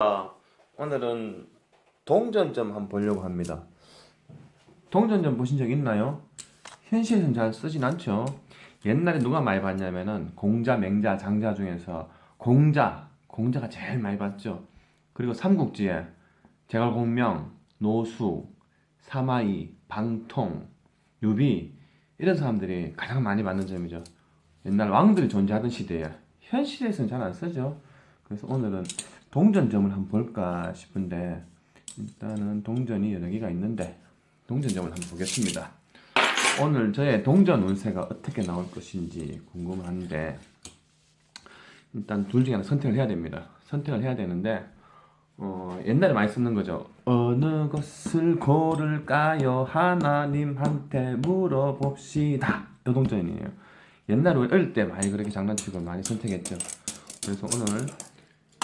아, 오늘은 동전점 한번 보려고 합니다. 동전점 보신 적 있나요? 현실에서는 잘 쓰진 않죠. 옛날에 누가 많이 봤냐면은 공자, 맹자, 장자 중에서 공자, 공자가 제일 많이 봤죠. 그리고 삼국지에 제갈공명, 노수, 사마이, 방통, 유비 이런 사람들이 가장 많이 받는 점이죠. 옛날 왕들이 존재하던 시대에 현실에서는 잘 안 쓰죠. 그래서 오늘은 동전점을 한번 볼까 싶은데 일단은 동전이 여러 개가 있는데 동전점을 한번 보겠습니다. 오늘 저의 동전 운세가 어떻게 나올 것인지 궁금한데 일단 둘 중에 하나 선택을 해야 됩니다. 선택을 해야 되는데 어, 옛날에 많이 쓰는 거죠. 어느 것을 고를까요? 하나님한테 물어봅시다. 이 동전이에요. 옛날에 어릴 때 많이 그렇게 장난치고 많이 선택했죠. 그래서 오늘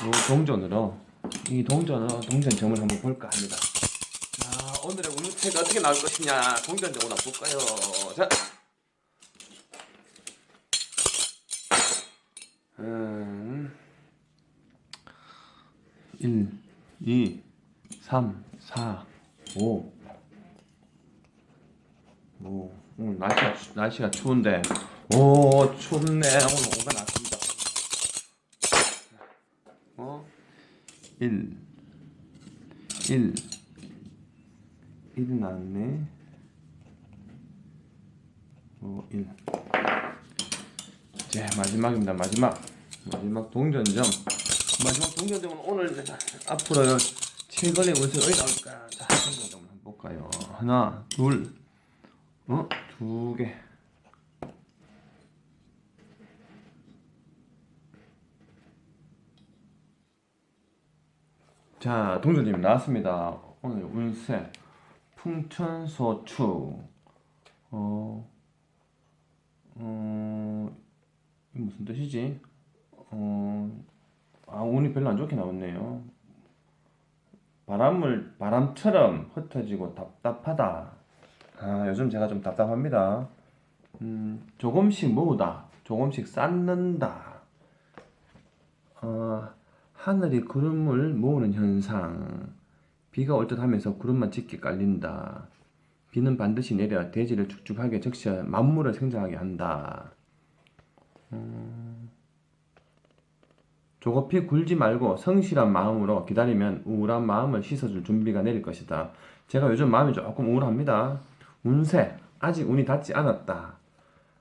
이 동전으로 이 동전으로 동전점을 한번 볼까 합니다. 자, 오늘의 운세가 어떻게 나올 것이냐 동전점을 한번 볼까요? 자, 음, 1, 2, 3, 4, 5. 오, 오늘 날씨가, 추- 날씨가 추운데, 오, 춥네. 오늘 뭔가 났습 1, 1, 1 나왔네. 오, 1. 이제 마지막입니다. 마지막. 마지막 동전점. 마지막 동전점은 오늘 앞으로 칠거리 옷을 어디 나올까? 자, 동전점 한번 볼까요? 하나, 둘, 어? 두 개. 자, 동전님 나왔습니다. 오늘 운세 풍천소추. 어, 어, 무슨 뜻이지? 어, 아, 운이 별로 안 좋게 나왔네요. 바람을 바람처럼 흩어지고 답답하다. 아, 요즘 제가 좀 답답합니다. 음, 조금씩 모으다, 조금씩 쌓는다. 어, 하늘이 구름을 모으는 현상. 비가 올 듯 하면서 구름만 짙게 깔린다. 비는 반드시 내려 대지를 축축하게 적셔 만물을 생장하게 한다. 음, 조급히 굴지 말고 성실한 마음으로 기다리면 우울한 마음을 씻어줄 준비가 내릴 것이다. 제가 요즘 마음이 조금 우울합니다. 운세 아직 운이 닿지 않았다.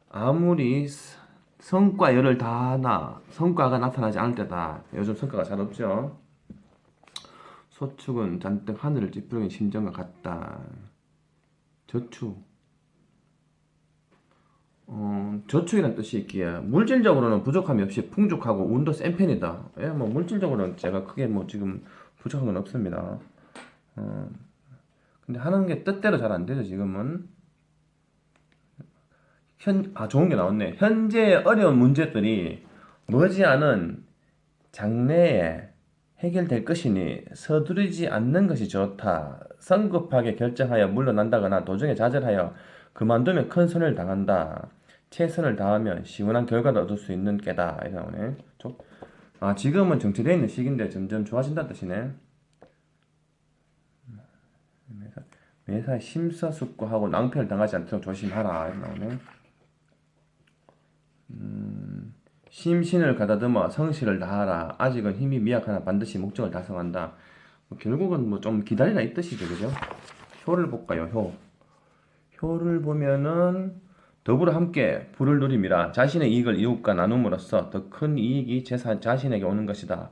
아무리 스- 성과열을 다하나 성과가 나타나지 않을 때다. 요즘 성과가 잘 없죠. 소축은 잔뜩 하늘을 찌푸리는 심정과 같다. 저축. 어, 저축이라는 뜻이 있기에 물질적으로는 부족함이 없이 풍족하고 운도 센 편이다. 예, 뭐 물질적으로는 제가 크게 뭐 지금 부족한 건 없습니다. 어, 근데 하는 게 뜻대로 잘 안 되죠, 지금은. 현, 아, 좋은 게 나왔네. 현재의 어려운 문제들이 머지않은 장래에 해결될 것이니 서두르지 않는 것이 좋다. 성급하게 결정하여 물러난다거나 도중에 좌절하여 그만두면 큰 손해를 당한다. 최선을 다하면 시원한 결과를 얻을 수 있는 깨다. 이렇게 나오네. 좋- 아, 지금은 정체되어 있는 시기인데 점점 좋아진다는 뜻이네. 매사 심사숙고하고 낭패를 당하지 않도록 조심하라. 이렇게 나오네. 심신을 가다듬어 성실을 다하라. 아직은 힘이 미약하나 반드시 목적을 달성한다. 뭐 결국은 뭐 좀 기다리라 이 뜻이죠, 그죠? 효를 볼까요, 효. 효를 보면은 더불어 함께 불을 누림이라 자신의 이익을 이웃과 나눔으로써 더 큰 이익이 제 자신에게 오는 것이다.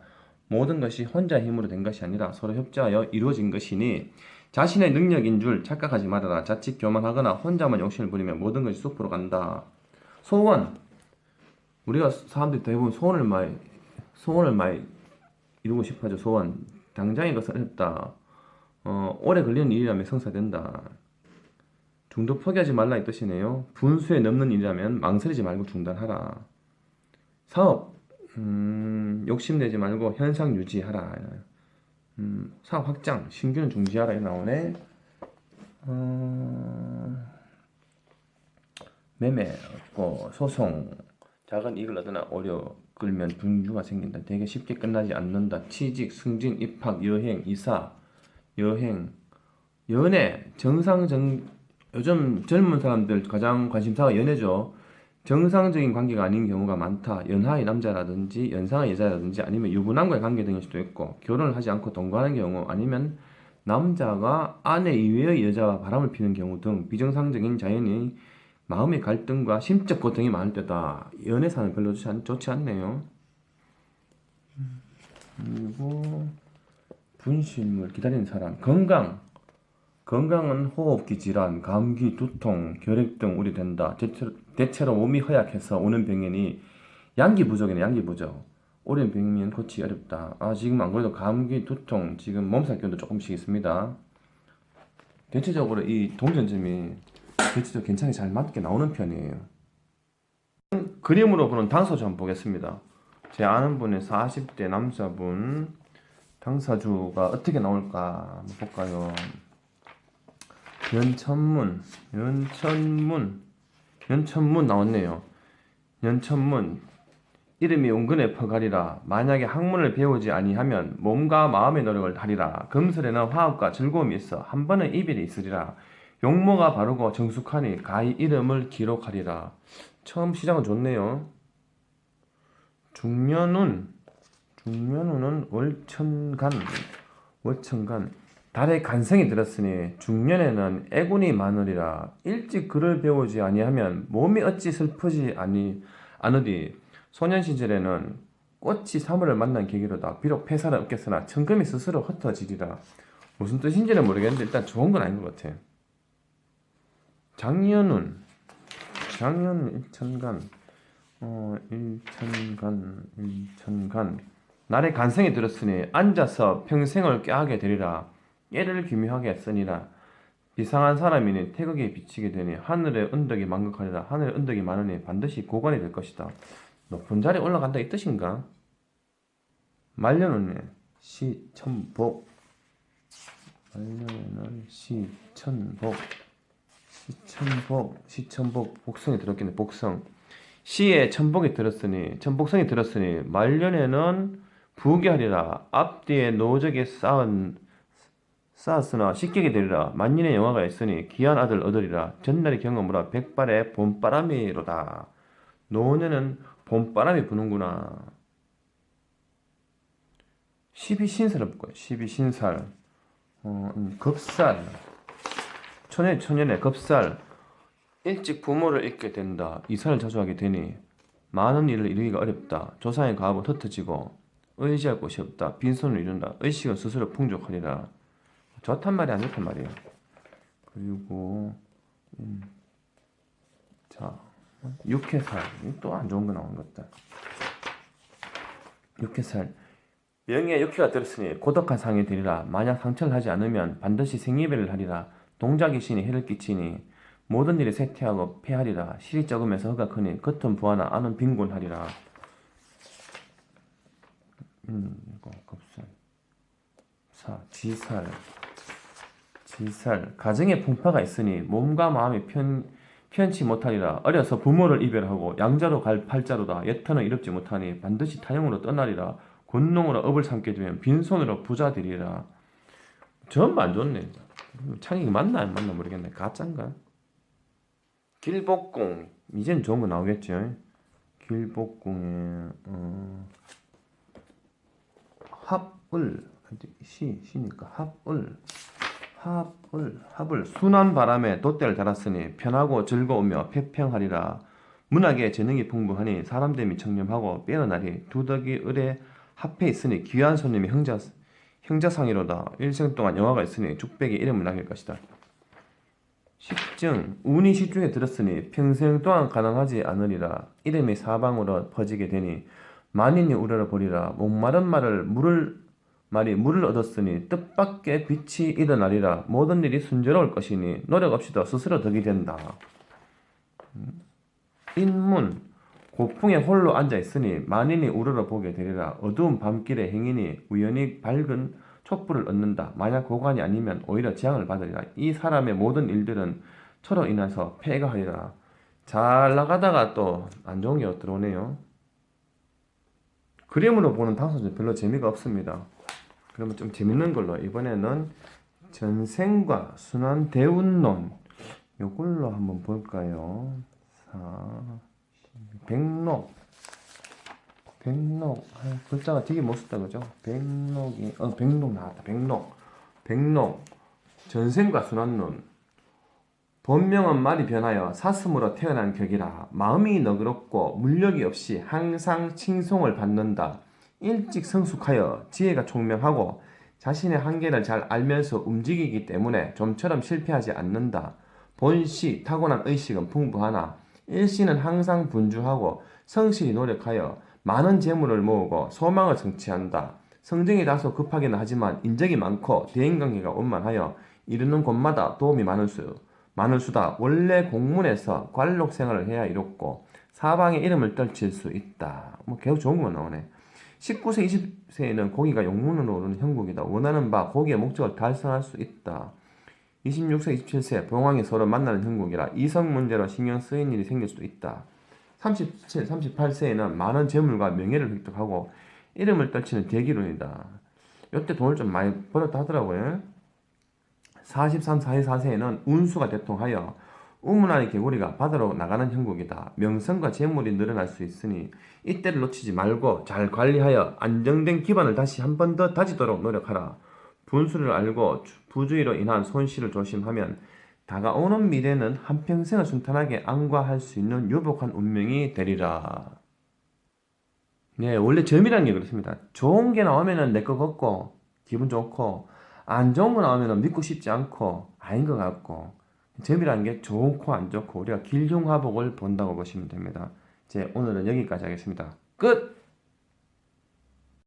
모든 것이 혼자 힘으로 된 것이 아니라 서로 협조하여 이루어진 것이니 자신의 능력인 줄 착각하지 말아라. 자칫 교만하거나 혼자만 욕심을 부리면 모든 것이 숲으로 간다. 소원 우리가 사람들이 대부분 소원을 많이 소원을 많이 이루고 싶어하죠. 소원 당장의 것은 어렵다. 어, 오래 걸리는 일이라면 성사된다. 중도 포기하지 말라 이 뜻이네요. 분수에 넘는 일이라면 망설이지 말고 중단하라. 사업 음, 욕심내지 말고 현상 유지하라. 음, 사업 확장 신규는 중지하라 이 나오네. 어, 매매 없고 소송 작은 이익을 얻으나 오려 끌면 분주가 생긴다. 되게 쉽게 끝나지 않는다. 취직, 승진, 입학, 여행, 이사, 여행, 연애, 정상 정 요즘 젊은 사람들 가장 관심사가 연애죠. 정상적인 관계가 아닌 경우가 많다. 연하의 남자라든지 연상의 여자라든지 아니면 유부남과의 관계 등일 수도 있고 결혼을 하지 않고 동거하는 경우 아니면 남자가 아내 이외의 여자와 바람을 피는 경우 등 비정상적인 자연이 마음의 갈등과 심적 고통이 많을 때다. 연애사는 별로 좋지, 않, 않네요. 그리고 분실물 기다리는 사람 건강 건강은 호흡기 질환, 감기, 두통, 결핵 등 우려된다. 대체로, 대체로 몸이 허약해서 오는 병이니 양기 부족이네 양기 부족. 오랜 병이면 고치기 어렵다. 아 지금 안 그래도 감기, 두통 지금 몸살 기운도 조금씩 있습니다. 대체적으로 이 동전점이 대체적으로 괜찮게 잘 맞게 나오는 편이에요. 그림으로 보는 당사주 보겠습니다. 제 아는 분의 40대 남자분 당사주가 어떻게 나올까 볼까요? 연천문, 연천문, 연천문 나왔네요. 연천문 이름이 온근에 퍼가리라 만약에 학문을 배우지 아니하면 몸과 마음의 노력을 하리라 금슬에는 화합과 즐거움이 있어 한 번은 이별이 있으리라 용모가 바르고 정숙하니 가히 이름을 기록하리라. 처음 시작은 좋네요. 중년운 중년운은 월천간 월천간. 달의 간성이 들었으니 중년에는 애군이 많으리라. 일찍 글을 배우지 아니하면 몸이 어찌 슬프지 아니 않으디 소년 시절에는 꽃이 사물을 만난 계기로다. 비록 폐사는 없겠으나 천금이 스스로 흩어지리라. 무슨 뜻인지는 모르겠는데 일단 좋은 건 아닌 것 같아 장년운. 장년 일천간. 어 일천간 일천간. 날의 간성이 들었으니 앉아서 평생을 꾀하게 되리라. 깨를 기묘하게 쓰니라. 비상한 사람이니 태극에 비치게 되니 하늘의 은덕이 만극하리라. 하늘의 은덕이 많으니 반드시 고관이 될 것이다. 높은 자리에 올라간다 이 뜻인가? 말년은 시천복. 말년은 시천복 시천복 시천복 복성이 들었겠네 복성. 시에 천복이 들었으니 천복성이 들었으니 말년에는 부귀하리라. 앞뒤에 노적에 쌓은 쌓았으나 식객이 되리라. 만년의 영화가 있으니 귀한 아들 얻으리라. 전날의 경험으로 백발의 봄바람이로다. 노년은 봄바람이 부는구나. 12신살을 볼까요. 12신살. 어, 음, 급살 천년 천년의 급살 일찍 부모를 잃게 된다 이사를 자주 하게 되니 많은 일을 이루기가 어렵다 조상의 가업은 흩어지고 의지할 곳이 없다 빈손을 이룬다 의식은 스스로 풍족하리라 좋단 말이 안 좋단 말이에요. 그리고 음, 자 육회살 또 안 좋은 거 나온 것다. 육회살 명예 육회가 들었으니 고독한 상이 되리라. 만약 상처를 하지 않으면 반드시 생이별을 하리라. 동작이 신이 해를 끼치니 모든 일이 쇠퇴하고 패하리라. 실이 적으면서 허가 크니 겉은 부하나 안은 빈곤하리라. 음, 이거 급살. 사, 지살. 지살 가정에 풍파가 있으니 몸과 마음이 편, 편치 못하리라 어려서 부모를 이별하고 양자로 갈 팔자로다 예터는 이롭지 못하니 반드시 타영으로 떠나리라 곤농으로 업을 삼게 되면 빈손으로 부자 되리라 전부 안 좋네 창이 맞나 안 맞나 모르겠네. 가짠가? 길복궁. 이젠 좋은 거 나오겠죠? 길복궁에 어, 합을 시 시니까 합을 합을 합을 순한 바람에 돛대를 달았으니 편하고 즐거우며 폐평하리라. 문학에 재능이 풍부하니 사람됨이 청렴하고 빼어나리. 두덕이 을에 합해 있으니 귀한 손님이 형자 형자상이로다. 일생 동안 영화가 있으니 죽백이 이름을 남길 것이다. 십증. 운이 시중에 들었으니 평생 동안 가능하지 않으리라. 이름이 사방으로 퍼지게 되니 만인이 우려를 보리라. 목마른 말을 물을 말이 물을 얻었으니 뜻밖의 빛이 일어나리라. 모든 일이 순조로울 것이니 노력 없이도 스스로 덕이 된다. 음. 인문 고풍에 홀로 앉아 있으니 만인이 우러러 보게 되리라 어두운 밤길에 행인이 우연히 밝은 촛불을 얻는다. 만약 고관이 아니면 오히려 재앙을 받으리라. 이 사람의 모든 일들은 처로 인해서 폐가 하리라. 잘 나가다가 또 안 좋은 게 들어오네요. 그림으로 보는 당선은 별로 재미가 없습니다. 그러면 좀 재밌는 걸로 이번에는 전생과 순환 대운론 요걸로 한번 볼까요? 사 백록 백록 아, 글자가 되게 멋있다 그죠? 백록이 어 백록 나왔다 백록 백록 전생과 순환론 본명은 말이 변하여 사슴으로 태어난 격이라 마음이 너그럽고 물력이 없이 항상 칭송을 받는다. 일찍 성숙하여 지혜가 총명하고 자신의 한계를 잘 알면서 움직이기 때문에 좀처럼 실패하지 않는다. 본시 타고난 의식은 풍부하나 일시는 항상 분주하고 성실히 노력하여 많은 재물을 모으고 소망을 성취한다. 성정이 다소 급하기는 하지만 인적이 많고 대인관계가 원만하여 이르는 곳마다 도움이 많을 수 많을 수다. 원래 공문에서 관록 생활을 해야 이롭고 사방에 이름을 떨칠 수 있다. 뭐 계속 좋은 것만 나오네. 19세, 20세에는 고기가 용문으로 오르는 형국이다. 원하는 바 고기의 목적을 달성할 수 있다. 26세, 27세 봉황이 서로 만나는 형국이라 이성 문제로 신경 쓰인 일이 생길 수도 있다. 37, 38세에는 많은 재물과 명예를 획득하고 이름을 떨치는 대기론이다. 이때 돈을 좀 많이 벌었다 하더라고요. 43, 44세에는 운수가 대통하여 우문안의 개구리가 바다로 나가는 형국이다. 명성과 재물이 늘어날 수 있으니 이때를 놓치지 말고 잘 관리하여 안정된 기반을 다시 한 번 더 다지도록 노력하라. 분수를 알고 부주의로 인한 손실을 조심하면 다가오는 미래는 한평생을 순탄하게 안과할 수 있는 유복한 운명이 되리라. 네, 원래 점이라는 게 그렇습니다. 좋은 게 나오면은 내 거 같고 기분 좋고 안 좋은 거 나오면은 믿고 싶지 않고 아닌 것 같고 점이라는 게 좋고 안 좋고 우리가 길흉화복을 본다고 보시면 됩니다. 이제 오늘은 여기까지 하겠습니다. 끝!